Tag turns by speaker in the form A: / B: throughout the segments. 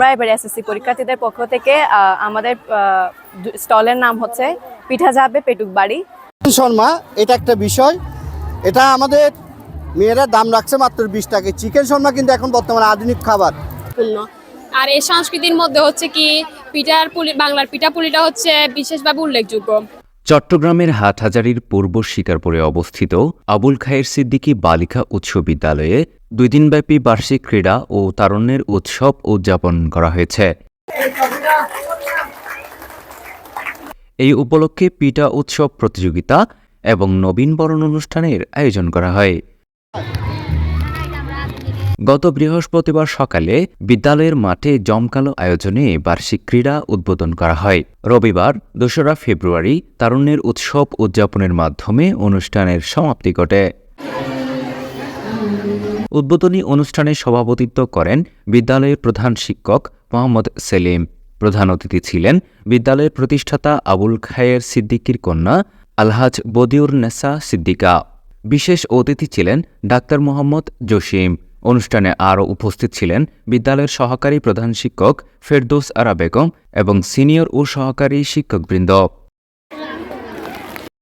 A: আমরা এবার এসএসসি পরীক্ষার্থীদের পক্ষ থেকে আমাদের স্টলের নাম হচ্ছে পিঠা যাবে পেটুক বাড়ি।
B: শর্মা এটা একটা বিষয়। এটা আমাদের মেয়েরা দাম রাখছে মাত্র বিশ টাকা। চিকেন শর্মা কিন্তু এখন বর্তমানে আধুনিক খাবার।
C: আর এই সংস্কৃতির মধ্যে হচ্ছে কি পিঠার পুলি বাংলার পিঠা পুলিটা হচ্ছে বিশেষভাবে উল্লেখযোগ্য।
D: চট্টগ্রামের হাটহাজারির পূর্ব শিকারপুরে অবস্থিত আবুল খায়ের সিদ্দিকী বালিকা উচ্চ বিদ্যালয়ে দুই দিনব্যাপী বার্ষিক ক্রীড়া ও তারুণ্যের উৎসব উদযাপন করা হয়েছে। এই উপলক্ষে পিঠা উৎসব প্রতিযোগিতা এবং নবীনবরণ অনুষ্ঠানের আয়োজন করা হয়। গত বৃহস্পতিবার সকালে বিদ্যালয়ের মাঠে জমকালো আয়োজনে বার্ষিক ক্রীড়া উদ্বোধন করা হয়। রবিবার, দোসরা ফেব্রুয়ারি, তারুণ্যের উৎসব উদযাপনের মাধ্যমে অনুষ্ঠানের সমাপ্তি ঘটে। উদ্বোধনী অনুষ্ঠানে সভাপতিত্ব করেন বিদ্যালয়ের প্রধান শিক্ষক মোহাম্মদ সেলিম। প্রধান অতিথি ছিলেন বিদ্যালয়ের প্রতিষ্ঠাতা আবুল খায়ের সিদ্দিকির কন্যা আলহাজ বদিউর নেসা সিদ্দিকা। বিশেষ অতিথি ছিলেন ডাক্তার মোহাম্মদ জসিম। অনুষ্ঠানে আরও উপস্থিত ছিলেন বিদ্যালয়ের সহকারী প্রধান শিক্ষক ফেরদৌস আরা বেগম এবং সিনিয়র ও সহকারী শিক্ষকবৃন্দ।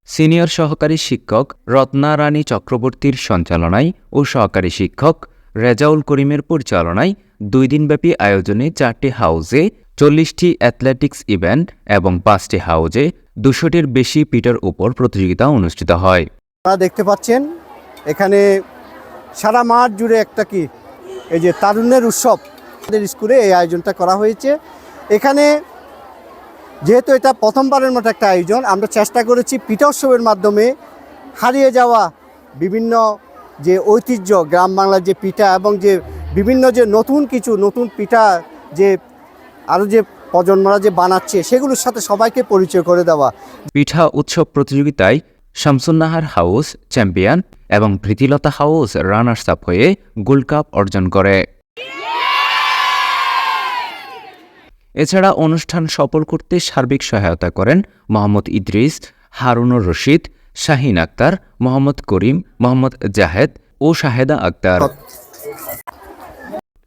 D: সিনিয়র সহকারী শিক্ষক রত্না রানী চক্রবর্তীর সঞ্চালনায় ও সহকারী শিক্ষক রেজাউল করিমের পরিচালনায় দুই দিনব্যাপী আয়োজনে চারটি হাউজে চল্লিশটি অ্যাথলেটিক্স ইভেন্ট এবং পাঁচটি হাউজে দুশোটির বেশি পিটার উপর প্রতিযোগিতা অনুষ্ঠিত হয়।
B: আপনারা দেখতে পাচ্ছেন, এখানে সারা মাঠ জুড়ে একটা কি, এই যে তারুণ্যের উৎসব। আমাদের স্কুলে এই আয়োজনটা করা হয়েছে। এখানে যেহেতু এটা প্রথমবারের মতো একটা আয়োজন, আমরা চেষ্টা করেছি পিঠা উৎসবের মাধ্যমে হারিয়ে যাওয়া বিভিন্ন যে ঐতিহ্য, গ্রাম বাংলার যে পিঠা এবং যে বিভিন্ন যে নতুন কিছু, নতুন পিঠা যে আরও যে প্রজন্মরা যে বানাচ্ছে, সেগুলোর সাথে সবাইকে পরিচয় করে দেওয়া।
D: পিঠা উৎসব প্রতিযোগিতায় শামসুন্নাহার হাউস চ্যাম্পিয়ন এবং প্রীতিলতা হাউস রানার্স আপ হয়ে গোল্ড কাপ অর্জন করে। এছাড়া অনুষ্ঠান সফল করতে সার্বিক সহায়তা করেন মোহাম্মদ ইদ্রিস হারুনুর রশিদ, শাহিন আক্তার, মোহাম্মদ করিম, মোহাম্মদ জাহেদ ও শাহেদা আক্তার।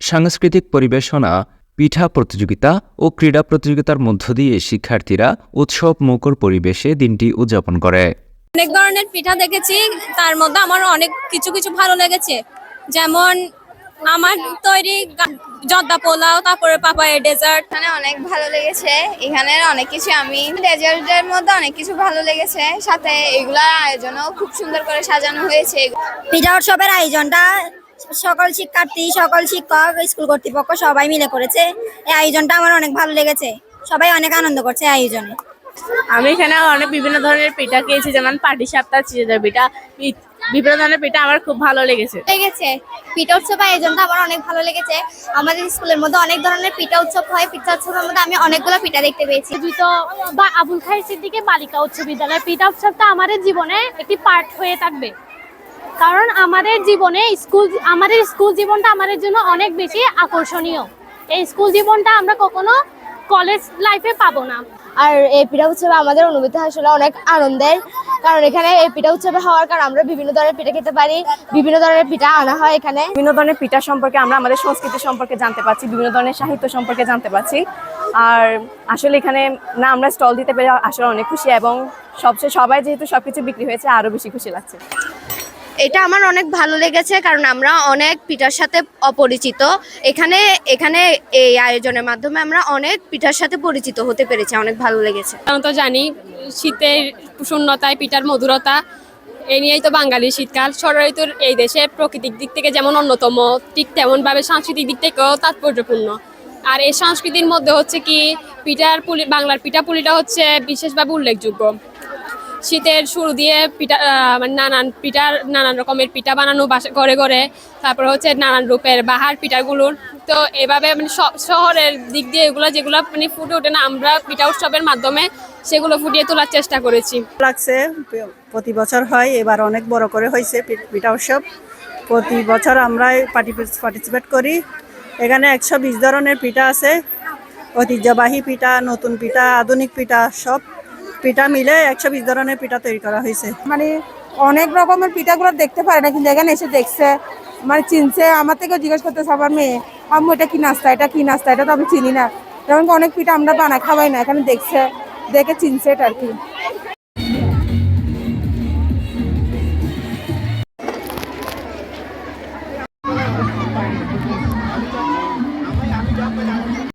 D: সাংস্কৃতিক পরিবেশনা, পিঠা প্রতিযোগিতা ও ক্রীড়া প্রতিযোগিতার মধ্য দিয়ে শিক্ষার্থীরা উৎসব মুখর পরিবেশে দিনটি উদযাপন করে।
C: অনেক ধরনের পিঠা দেখেছি, তার মধ্যে আমার অনেক কিছু কিছু ভালো লেগেছে। যেমন আমার তৈরি জর্দা পোলাও তারপরে পাপায়ের ডেজার্ট
E: এখানে অনেক ভালো লেগেছে। এখানে অনেক কিছু আমি ডেজার্টের মধ্যে অনেক কিছু ভালো লেগেছে। সাথে এগুলার আয়োজনও খুব সুন্দর করে সাজানো হয়েছে।
F: পিঠা উৎসবের আয়োজনটা সকল শিক্ষার্থী সকল শিক্ষক স্কুল কর্তৃপক্ষ সবাই মিলে করেছে। এই আয়োজনটা আমার অনেক ভালো লেগেছে। সবাই অনেক আনন্দ করছে এই আয়োজনে।
G: আমি এখানে অনেক বিভিন্ন ধরনের পিঠা খেয়েছি যেমন পাটি সাপটা চিজের পিঠা বিভিন্ন ধরনের পিঠা আমার খুব ভালো লেগেছে।
F: লেগেছে। পিঠা উৎসব আয়োজনটা আমার অনেক ভালো লেগেছে। আমাদের স্কুলের মধ্যে অনেক ধরনের পিঠা উৎসব হয়। পিঠা উৎসবের মধ্যে আমি অনেকগুলো পিঠা দেখতে পেয়েছি।
H: আয়োজিত বা আবুল খায়ের সিদ্দিকে বালিকা উচ্চ বিদ্যালয় পিঠা উৎসবটা আমাদের জীবনে একটি পার্ট হয়ে থাকবে। কারণ আমাদের জীবনে স্কুল আমাদের স্কুল জীবনটা আমাদের জন্য অনেক বেশি আকর্ষণীয়। এই স্কুল জীবনটা আমরা কখনো কলেজ লাইফে পাবো না।
E: আর এই পিঠা উৎসবে আমাদের অনুভূতি আসলে অনেক আনন্দের। কারণ এখানে এই পিঠা উৎসবে হওয়ার কারণে আমরা বিভিন্ন ধরনের পিঠা খেতে পারি, বিভিন্ন ধরনের পিঠা আনা হয় এখানে।
A: বিভিন্ন ধরনের পিঠা সম্পর্কে আমরা আমাদের সংস্কৃতি সম্পর্কে জানতে পারছি, বিভিন্ন ধরনের সাহিত্য সম্পর্কে জানতে পারছি। আর আসলে এখানে না, আমরা স্টল দিতে পেরে আসলে অনেক খুশি এবং সবচেয়ে সবাই যেহেতু সবকিছু বিক্রি হয়েছে, আরও বেশি খুশি লাগছে।
E: এটা আমার অনেক ভালো লেগেছে কারণ আমরা অনেক পিঠার সাথে অপরিচিত। এখানে এখানে এই আয়োজনের মাধ্যমে আমরা অনেক পিঠার সাথে পরিচিত হতে পেরেছি, অনেক ভালো লেগেছে।
C: তো জানি শীতের শূন্যতায় পিঠার মধুরতা, এ নিয়েই তো বাঙালি শীতকাল। ষড় ঋতুর এই দেশে প্রকৃতিক দিক থেকে যেমন অন্যতম, ঠিক তেমনভাবে সাংস্কৃতিক দিক থেকেও তাৎপর্যপূর্ণ। আর এই সংস্কৃতির মধ্যে হচ্ছে কি, পিঠার পুলি, বাংলার পিঠা পুলিটা হচ্ছে বিশেষভাবে উল্লেখযোগ্য। শীতের শুরু দিয়ে পিঠা মানে নানান পিঠার, নানান রকমের পিঠা বানানো বাসা ঘরে ঘরে। তারপরে হচ্ছে নানান রূপের বাহার পিঠাগুলোর। তো এভাবে মানে শহরের দিক দিয়ে এগুলো যেগুলো মানে ফুটে ওঠে না, আমরা পিঠা উৎসবের মাধ্যমে সেগুলো ফুটিয়ে তোলার চেষ্টা করেছি।
I: লাগছে, প্রতি বছর হয়, এবার অনেক বড় করে হয়েছে পিঠা উৎসব। প্রতি বছর আমরা পার্টিসিপেট করি। এখানে একশো বিশ ধরনের পিঠা আছে। ঐতিহ্যবাহী পিঠা, নতুন পিঠা, আধুনিক পিঠা, সব পিঠা মিলে একশো বিশ ধরনের পিঠা তৈরি করা হয়েছে।
J: মানে অনেক রকমের পিঠাগুলো দেখতে পারে না, কিন্তু এখানে এসে দেখছে। মানে চিনছে, আমার থেকেও জিজ্ঞেস করতে সবার মেয়ে, আম্মু, এটা কি নাস্তা? এটা কি নাস্তা? এটা তো আমি চিনি না। যেমন অনেক পিঠা আমরা বানা খাওয়াই না, এখানে দেখছে, দেখে চিনছে এটা আর কি।